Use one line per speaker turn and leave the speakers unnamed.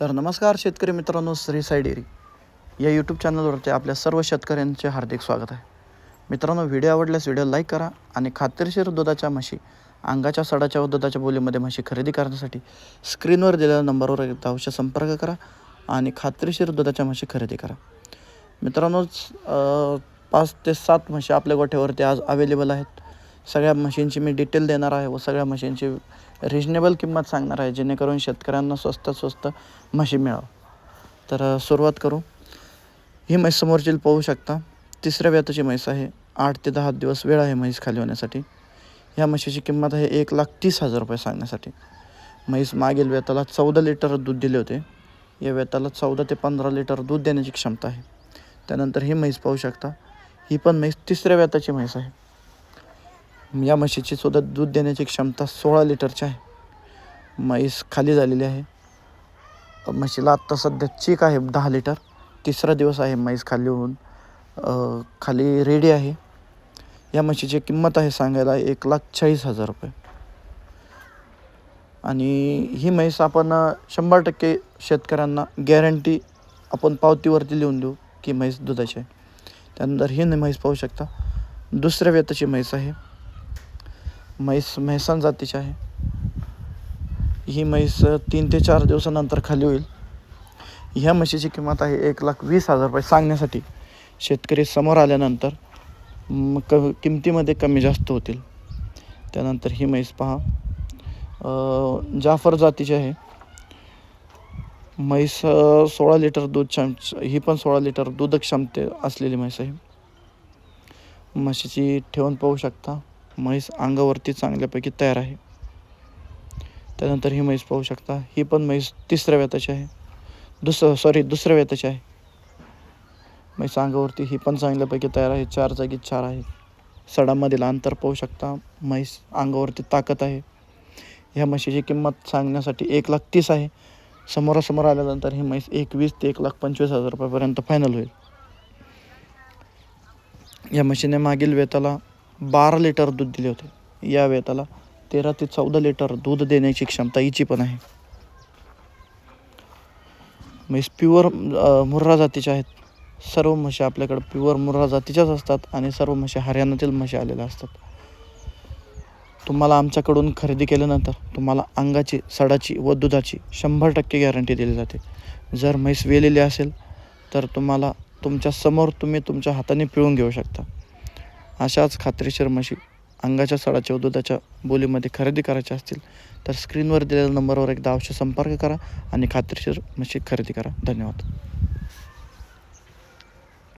तर नमस्कार शेतकरी मित्रांनो श्री साई डेअरी. या यूट्यूब चॅनलवरती आपल्या सर्व शेतकऱ्यांचे हार्दिक स्वागत आहे. मित्रांनो व्हिडिओ आवडल्यास व्हिडिओ लाईक करा आणि खात्रीशीर दुधाच्या म्हशी अंगाच्या सडाच्या व दुधाच्या बोलीमध्ये म्हशी खरेदी करण्यासाठी स्क्रीनवर दिलेल्या नंबरवर एकदा अवश्य संपर्क करा आणि खात्रीशीर दुधाच्या म्हशी खरेदी करा. मित्रांनो पाच ते सात म्हशी आपल्या गोठ्यावरती आज अवेलेबल आहेत. सगळ्या मशीनची मी डिटेल देणार आहे व सगळ्या मशीनची रिजनेबल किंमत सांगणार आहे जेणेकरून शेतकऱ्यांना स्वस्त स्वस्त म्हशी मिळावं. तर सुरुवात करू. ही म्हैस समोरची पाहू शकता. तिसऱ्या व्याताची म्हैस आहे. आठ ते दहा दिवस वेळ आहे म्हैस खाली होण्यासाठी. ह्या म्हशीची किंमत आहे एक लाख तीस हजार रुपये सांगण्यासाठी. म्हैस मागील वेताला चौदा लिटर दूध दिले होते. या वेताला चौदा ते पंधरा लिटर दूध देण्याची क्षमता आहे. त्यानंतर ही म्हैस पाहू शकता. ही पण म्हैस तिसऱ्या व्याताची म्हैस आहे. या म्हशीची सुद्धा दूध देण्याची क्षमता सोळा लिटरची आहे. म्हैस खाली झालेली आहे. म्हशीला आत्ता सध्या चीक आहे दहा लिटर. तिसरा दिवस आहे म्हैस खाली होऊन. खाली रेडी आहे. या म्हशीची किंमत आहे सांगायला एक लाख चाळीस हजार रुपये. आणि ही म्हैस आपण शंभर टक्के शेतकऱ्यांना गॅरंटी आपण पावतीवरती लिहून देऊ की म्हैस दुधाची आहे. त्यानंतर ही म्हैस पाहू शकता दुसऱ्या वेताची म्हैस आहे. म्हैस म्हैसान जातीची आहे. ही म्हैस तीन ते चार दिवसानंतर खाली होईल. ह्या म्हशीची किंमत आहे एक लाख वीस हजार रुपये सांगण्यासाठी. शेतकरी समोर आल्यानंतर क किमतीमध्ये कमी जास्त होतील. त्यानंतर ही म्हैस पहा. जाफर जातीची आहे. म्हैस सोळा लिटर दूध क्षम ही पण सोळा लिटर दूध क्षमते असलेली म्हैस आहे. म्हशीची ठेवून पाहू शकता. म्हैस अंगावरती चांगल्यापैकी तयार आहे. त्यानंतर ही म्हैस पाहू शकता. ही पण म्हैस तिसऱ्या व्यताची आहे. दुसरं सॉरी दुसऱ्या व्यताची आहे. म्हैस अंगावरती ही पण चांगल्यापैकी तयार आहे. चार जागी चार आहे. सडामधील अंतर पाहू शकता. म्हैस अंगावरती ताकद आहे. ह्या म्हशीची किंमत सांगण्यासाठी एक लाख तीस आहे. समोरासमोर आल्यानंतर ही म्हैस एकवीस ते एक लाख पंचवीस हजार रुपयापर्यंत फायनल होईल. या म्हशीने मागील वेताला बारा लिटर दूध दिले होते. या वेताला तेरा ते चौदा लिटर दूध देण्याची क्षमता हिची पण आहे. म्हैस प्युअर मुर्रा जातीच्या आहेत. सर्व म्हशी आपल्याकडे प्युअर मुर्रा जातीच्याच असतात आणि सर्व म्हशी हरियाणातील म्हशी आलेल्या असतात. तुम्हाला आमच्याकडून खरेदी केल्यानंतर तुम्हाला अंगाची सडाची व दुधाची शंभर टक्के गॅरंटी दिली जाते. जर म्हैस वेलेली असेल तर तुम्हाला तुमच्यासमोर तुम्ही तुमच्या हाताने पिळून घेऊ शकता. अशाच खात्रीशीर म्हशी अंगाच्या सडाच्या व दुधाच्या बोलीमध्ये खरेदी करायच्या असतील तर स्क्रीनवर दिलेल्या नंबरवर एकदा अवश्य संपर्क करा आणि खात्रीशीर म्हशी खरेदी करा. धन्यवाद.